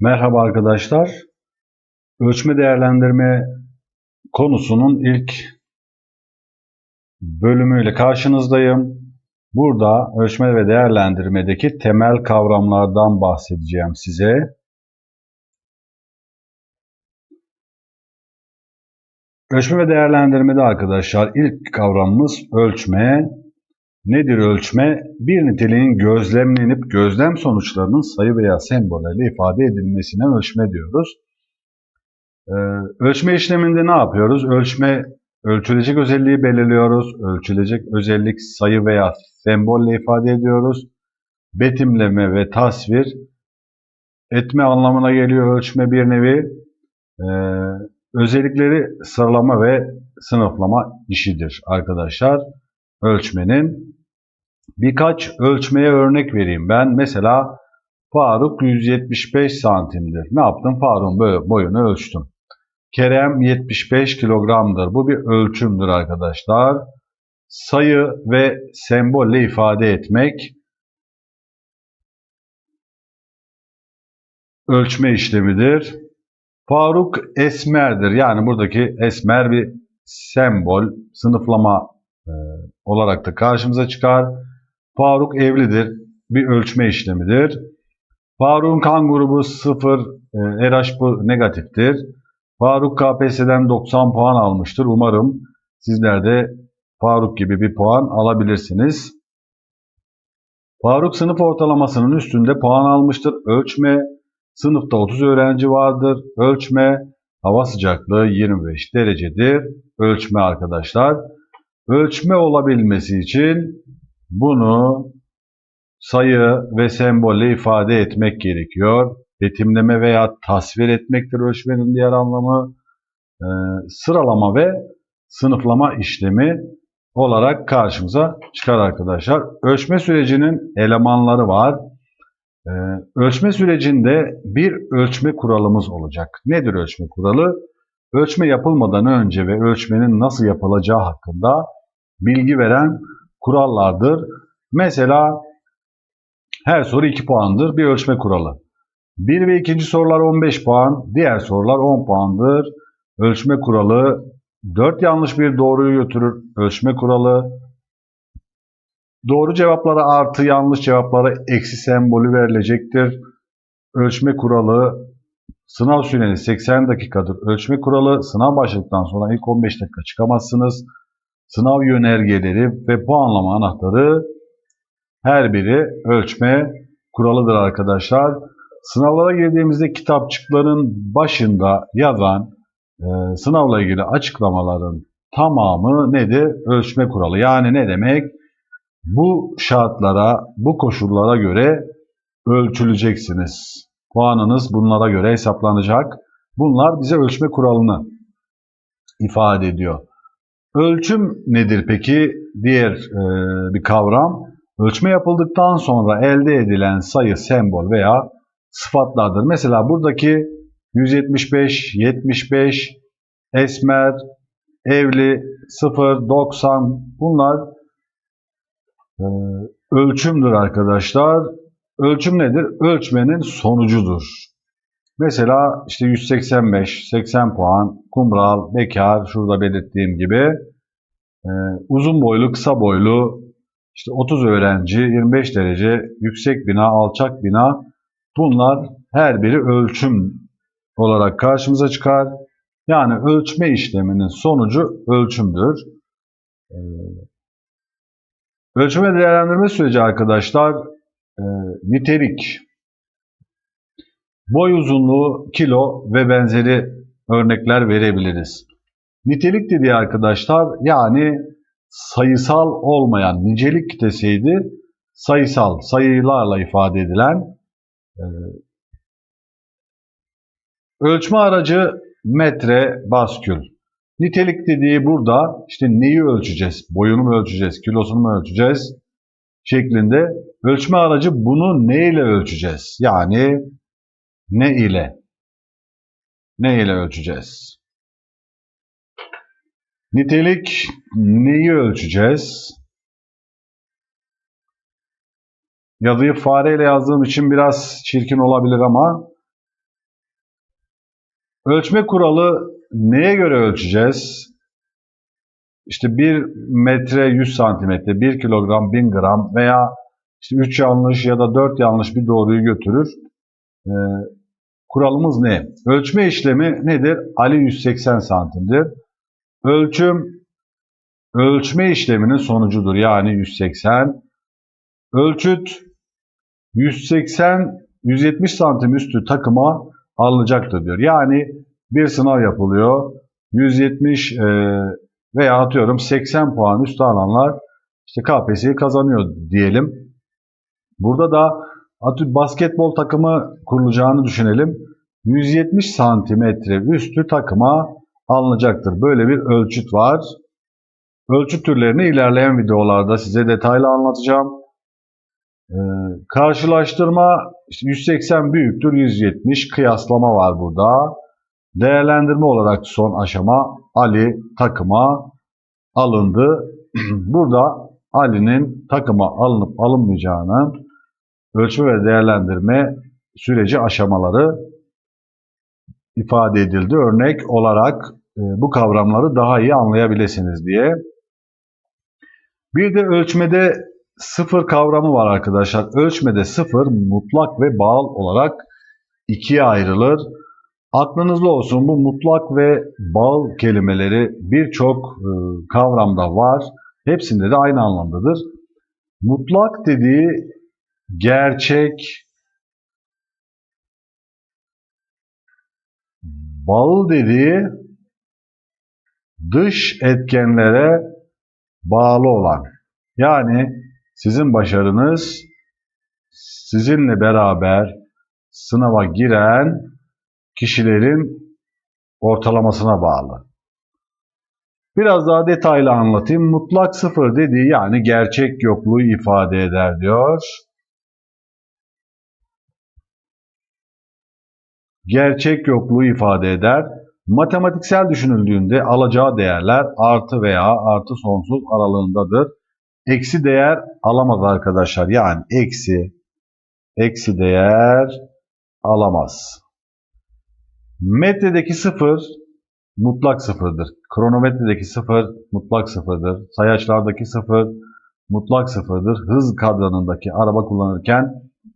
Merhaba arkadaşlar. Ölçme değerlendirme konusunun ilk bölümüyle karşınızdayım. Burada ölçme ve değerlendirmedeki temel kavramlardan bahsedeceğim size. Ölçme ve değerlendirmede arkadaşlar ilk kavramımız ölçme. Nedir ölçme? Bir niteliğin gözlemlenip gözlem sonuçlarının sayı veya sembollerle ifade edilmesine ölçme diyoruz. Ee, ölçme işleminde ne yapıyoruz? Ölçme, ölçülecek özelliği belirliyoruz. Ölçülecek özellik sayı veya sembolle ifade ediyoruz. Betimleme ve tasvir etme anlamına geliyor ölçme bir nevi. Ee, özellikleri sıralama ve sınıflama işidir arkadaşlar. Ölçmenin Birkaç ölçmeye örnek vereyim ben. Mesela Faruk 175 santimdir. Ne yaptım? Faruk'un boyunu ölçtüm. Kerem 75 kilogramdır. Bu bir ölçümdür arkadaşlar. Sayı ve sembolle ifade etmek ölçme işlemidir. Faruk esmerdir. Yani buradaki esmer bir sembol, sınıflama e, olarak da karşımıza çıkar. Faruk evlidir. Bir ölçme işlemidir. Faruk'un kan grubu 0, e, RH negatiftir. Faruk KPSS'den 90 puan almıştır. Umarım sizler de Faruk gibi bir puan alabilirsiniz. Faruk sınıf ortalamasının üstünde puan almıştır. Ölçme, sınıfta 30 öğrenci vardır. Ölçme, hava sıcaklığı 25 derecedir. Ölçme arkadaşlar. Ölçme olabilmesi için bunu sayı ve sembolle ifade etmek gerekiyor. Betimleme veya tasvir etmektir ölçmenin diğer anlamı. E, sıralama ve sınıflama işlemi olarak karşımıza çıkar arkadaşlar. Ölçme sürecinin elemanları var. E, ölçme sürecinde bir ölçme kuralımız olacak. Nedir ölçme kuralı? Ölçme yapılmadan önce ve ölçmenin nasıl yapılacağı hakkında bilgi veren kurallardır. Mesela her soru 2 puandır bir ölçme kuralı. 1 ve 2. sorular 15 puan, diğer sorular 10 puandır. Ölçme kuralı 4 yanlış bir doğruyu götürür. Ölçme kuralı doğru cevaplara artı yanlış cevaplara eksi sembolü verilecektir. Ölçme kuralı sınav süreniz 80 dakikadır. Ölçme kuralı sınav başladıktan sonra ilk 15 dakika çıkamazsınız sınav yönergeleri ve puanlama anahtarı her biri ölçme kuralıdır arkadaşlar. Sınavlara girdiğimizde kitapçıkların başında yazan e, sınavla ilgili açıklamaların tamamı nedir? Ölçme kuralı. Yani ne demek? Bu şartlara, bu koşullara göre ölçüleceksiniz. Puanınız bunlara göre hesaplanacak. Bunlar bize ölçme kuralını ifade ediyor. Ölçüm nedir peki? Diğer e, bir kavram. Ölçme yapıldıktan sonra elde edilen sayı, sembol veya sıfatlardır. Mesela buradaki 175, 75, esmer, evli, 0, 90 bunlar e, ölçümdür arkadaşlar. Ölçüm nedir? Ölçmenin sonucudur. Mesela işte 185, 80 puan, kumral, bekar, şurada belirttiğim gibi e, uzun boylu, kısa boylu, işte 30 öğrenci, 25 derece, yüksek bina, alçak bina bunlar her biri ölçüm olarak karşımıza çıkar. Yani ölçme işleminin sonucu ölçümdür. E, ölçme değerlendirme süreci arkadaşlar e, nitelik, Boy uzunluğu, kilo ve benzeri örnekler verebiliriz. Nitelik dediği arkadaşlar yani sayısal olmayan nicelik deseydi sayısal, sayılarla ifade edilen e, ölçme aracı metre, baskül. Nitelik dediği burada işte neyi ölçeceğiz? Boyunu mu ölçeceğiz, kilosunu mu ölçeceğiz? Şeklinde. Ölçme aracı bunu neyle ölçeceğiz? Yani ne ile? Ne ile ölçeceğiz? Nitelik neyi ölçeceğiz? Yazıyı fareyle yazdığım için biraz çirkin olabilir ama Ölçme kuralı neye göre ölçeceğiz? İşte 1 metre 100 santimetre, 1 kilogram 1000 gram veya işte 3 yanlış ya da 4 yanlış bir doğruyu götürür. Ee, kuralımız ne? Ölçme işlemi nedir? Ali 180 santimdir. Ölçüm ölçme işleminin sonucudur. Yani 180. Ölçüt 180 170 santim üstü takıma alınacaktır diyor. Yani bir sınav yapılıyor. 170 e, veya atıyorum 80 puan üstü alanlar işte KPSS'yi kazanıyor diyelim. Burada da atıyorum basketbol takımı kurulacağını düşünelim. 170 santimetre üstü takıma alınacaktır. Böyle bir ölçüt var. Ölçüt türlerini ilerleyen videolarda size detaylı anlatacağım. Ee, karşılaştırma işte 180 büyüktür 170 kıyaslama var burada. Değerlendirme olarak son aşama Ali takıma alındı. Burada Ali'nin takıma alınıp alınmayacağını ölçme ve değerlendirme süreci aşamaları ifade edildi. Örnek olarak e, bu kavramları daha iyi anlayabilirsiniz diye. Bir de ölçmede sıfır kavramı var arkadaşlar. Ölçmede sıfır mutlak ve bağıl olarak ikiye ayrılır. Aklınızda olsun bu mutlak ve bağıl kelimeleri birçok e, kavramda var. Hepsinde de aynı anlamdadır. Mutlak dediği gerçek, bağıl dediği dış etkenlere bağlı olan. Yani sizin başarınız sizinle beraber sınava giren kişilerin ortalamasına bağlı. Biraz daha detaylı anlatayım. Mutlak sıfır dediği yani gerçek yokluğu ifade eder diyor. Gerçek yokluğu ifade eder. Matematiksel düşünüldüğünde alacağı değerler artı veya artı sonsuz aralığındadır. Eksi değer alamaz arkadaşlar. Yani eksi, eksi değer alamaz. Metredeki sıfır mutlak sıfırdır. Kronometredeki sıfır mutlak sıfırdır. Sayaçlardaki sıfır mutlak sıfırdır. Hız kadranındaki araba kullanırken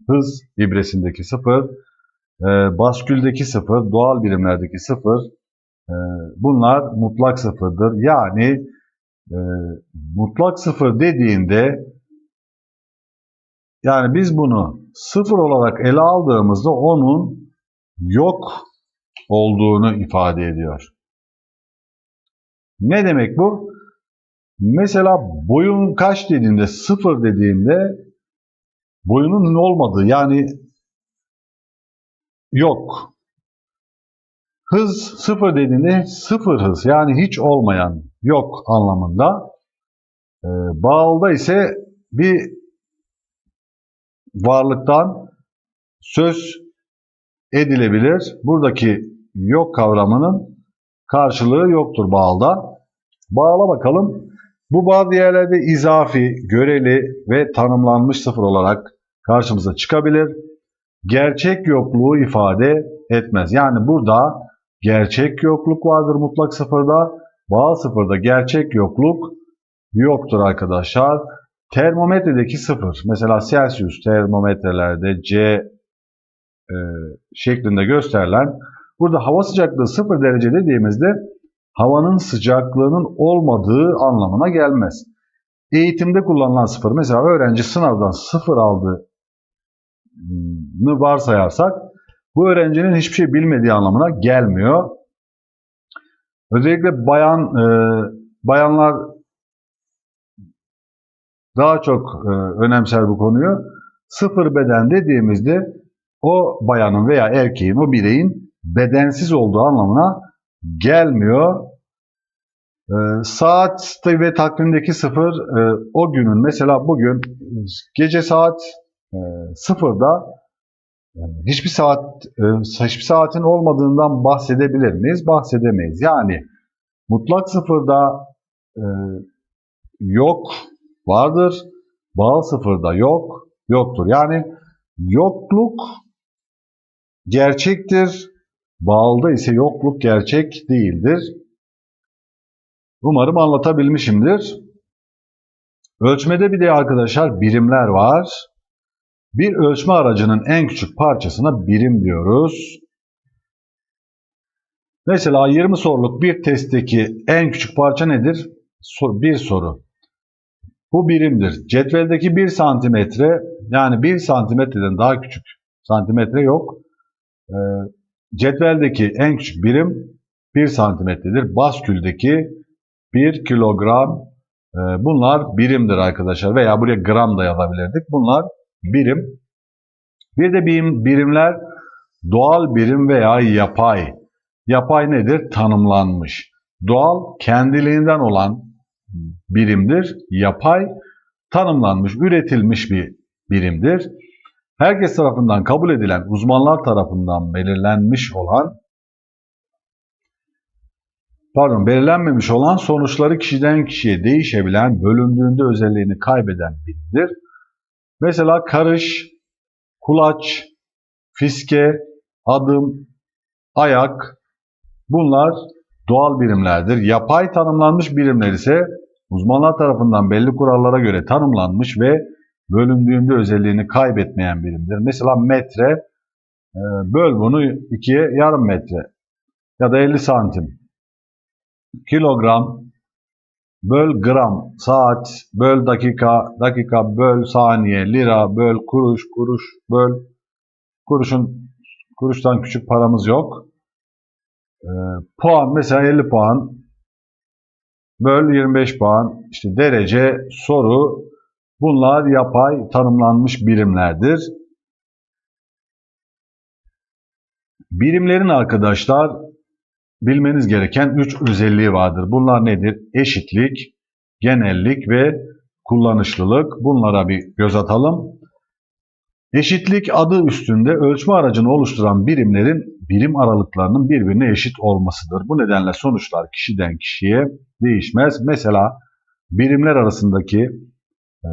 hız ibresindeki sıfır, e, basküldeki sıfır, doğal birimlerdeki sıfır e, bunlar mutlak sıfırdır. Yani e, mutlak sıfır dediğinde yani biz bunu sıfır olarak ele aldığımızda onun yok olduğunu ifade ediyor. Ne demek bu? Mesela boyun kaç dediğinde, sıfır dediğinde boyunun olmadığı yani yok. Hız sıfır dediğinde sıfır hız yani hiç olmayan yok anlamında. Ee, bağılda ise bir varlıktan söz edilebilir. Buradaki yok kavramının karşılığı yoktur bağılda. Bağla bakalım. Bu bazı yerlerde izafi, göreli ve tanımlanmış sıfır olarak karşımıza çıkabilir. Gerçek yokluğu ifade etmez. Yani burada gerçek yokluk vardır mutlak sıfırda. Bağ sıfırda gerçek yokluk yoktur arkadaşlar. Termometredeki sıfır. Mesela Celsius termometrelerde C e, şeklinde gösterilen burada hava sıcaklığı sıfır derece dediğimizde havanın sıcaklığının olmadığı anlamına gelmez. Eğitimde kullanılan sıfır mesela öğrenci sınavdan sıfır aldığını varsayarsak bu öğrencinin hiçbir şey bilmediği anlamına gelmiyor. Özellikle bayan e, bayanlar daha çok e, önemser bu konuyu. Sıfır beden dediğimizde o bayanın veya erkeğin, o bireyin bedensiz olduğu anlamına gelmiyor. E, saat ve takvimdeki sıfır e, o günün mesela bugün gece saat e, sıfırda yani e, hiçbir saat e, hiçbir saatin olmadığından bahsedebilir miyiz? Bahsedemeyiz. Yani mutlak sıfırda e, yok vardır. Bağ sıfırda yok yoktur. Yani yokluk gerçektir Bağılda ise yokluk gerçek değildir. Umarım anlatabilmişimdir. Ölçmede bir de arkadaşlar birimler var. Bir ölçme aracının en küçük parçasına birim diyoruz. Mesela 20 soruluk bir testteki en küçük parça nedir? Bir soru. Bu birimdir. Cetveldeki 1 santimetre yani 1 santimetreden daha küçük santimetre yok. Ee, cetveldeki en küçük birim 1 santimetredir. Basküldeki 1 kilogram e, bunlar birimdir arkadaşlar. Veya buraya gram da yazabilirdik. Bunlar birim. Bir de birim, birimler doğal birim veya yapay. Yapay nedir? Tanımlanmış. Doğal kendiliğinden olan birimdir. Yapay tanımlanmış, üretilmiş bir birimdir. Herkes tarafından kabul edilen, uzmanlar tarafından belirlenmiş olan pardon belirlenmemiş olan sonuçları kişiden kişiye değişebilen, bölündüğünde özelliğini kaybeden birimdir. Mesela karış, kulaç, fiske, adım, ayak bunlar doğal birimlerdir. Yapay tanımlanmış birimler ise uzmanlar tarafından belli kurallara göre tanımlanmış ve bölündüğünde özelliğini kaybetmeyen birimdir. Mesela metre, e, böl bunu ikiye yarım metre ya da 50 santim. Kilogram, böl gram, saat, böl dakika, dakika, böl saniye, lira, böl kuruş, kuruş, böl kuruşun kuruştan küçük paramız yok. E, puan mesela 50 puan, böl 25 puan, işte derece, soru, bunlar yapay tanımlanmış birimlerdir. Birimlerin arkadaşlar bilmeniz gereken 3 özelliği vardır. Bunlar nedir? Eşitlik, genellik ve kullanışlılık. Bunlara bir göz atalım. Eşitlik adı üstünde ölçme aracını oluşturan birimlerin birim aralıklarının birbirine eşit olmasıdır. Bu nedenle sonuçlar kişiden kişiye değişmez. Mesela birimler arasındaki e,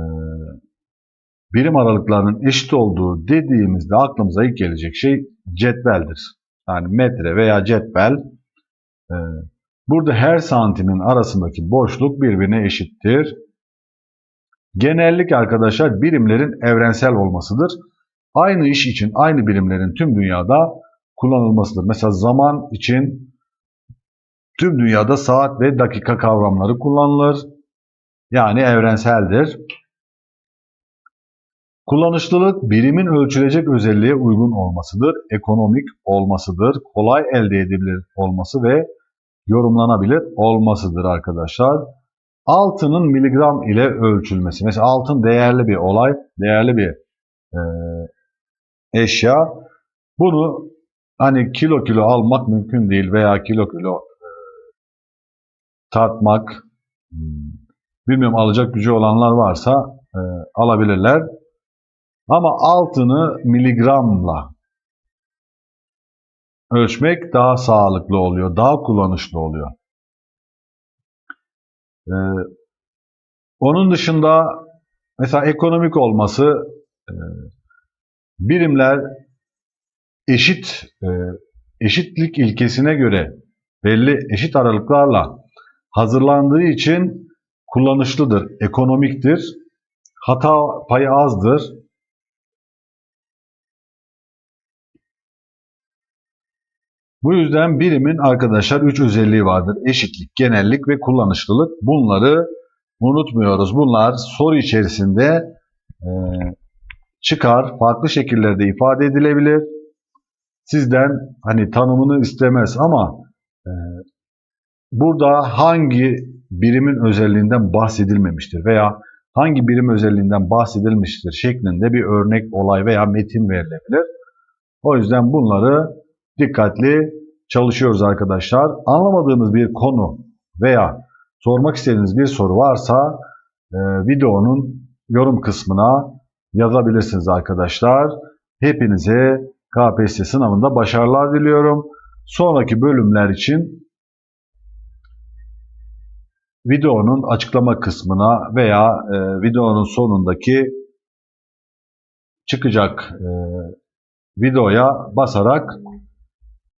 birim aralıklarının eşit olduğu dediğimizde aklımıza ilk gelecek şey cetveldir. Yani metre veya cetvel. E, burada her santimin arasındaki boşluk birbirine eşittir. Genellik arkadaşlar birimlerin evrensel olmasıdır. Aynı iş için aynı birimlerin tüm dünyada kullanılmasıdır. Mesela zaman için tüm dünyada saat ve dakika kavramları kullanılır. Yani evrenseldir. Kullanışlılık birimin ölçülecek özelliğe uygun olmasıdır, ekonomik olmasıdır, kolay elde edilebilir olması ve yorumlanabilir olmasıdır arkadaşlar. Altının miligram ile ölçülmesi. Mesela altın değerli bir olay, değerli bir e, eşya. Bunu hani kilo kilo almak mümkün değil veya kilo kilo e, tartmak hmm, bilmiyorum alacak gücü olanlar varsa e, alabilirler. Ama altını miligramla ölçmek daha sağlıklı oluyor, daha kullanışlı oluyor. Ee, onun dışında mesela ekonomik olması e, birimler eşit e, eşitlik ilkesine göre belli eşit aralıklarla hazırlandığı için kullanışlıdır, ekonomiktir, hata payı azdır. Bu yüzden birimin arkadaşlar üç özelliği vardır. Eşitlik, genellik ve kullanışlılık. Bunları unutmuyoruz. Bunlar soru içerisinde e, çıkar, farklı şekillerde ifade edilebilir. Sizden hani tanımını istemez ama e, burada hangi birimin özelliğinden bahsedilmemiştir veya hangi birim özelliğinden bahsedilmiştir şeklinde bir örnek olay veya metin verilebilir. O yüzden bunları dikkatli çalışıyoruz arkadaşlar. Anlamadığınız bir konu veya sormak istediğiniz bir soru varsa e, videonun yorum kısmına yazabilirsiniz arkadaşlar. Hepinize KPSS sınavında başarılar diliyorum. Sonraki bölümler için videonun açıklama kısmına veya e, videonun sonundaki çıkacak e, videoya basarak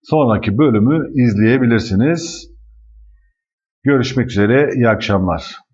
sonraki bölümü izleyebilirsiniz. Görüşmek üzere, iyi akşamlar.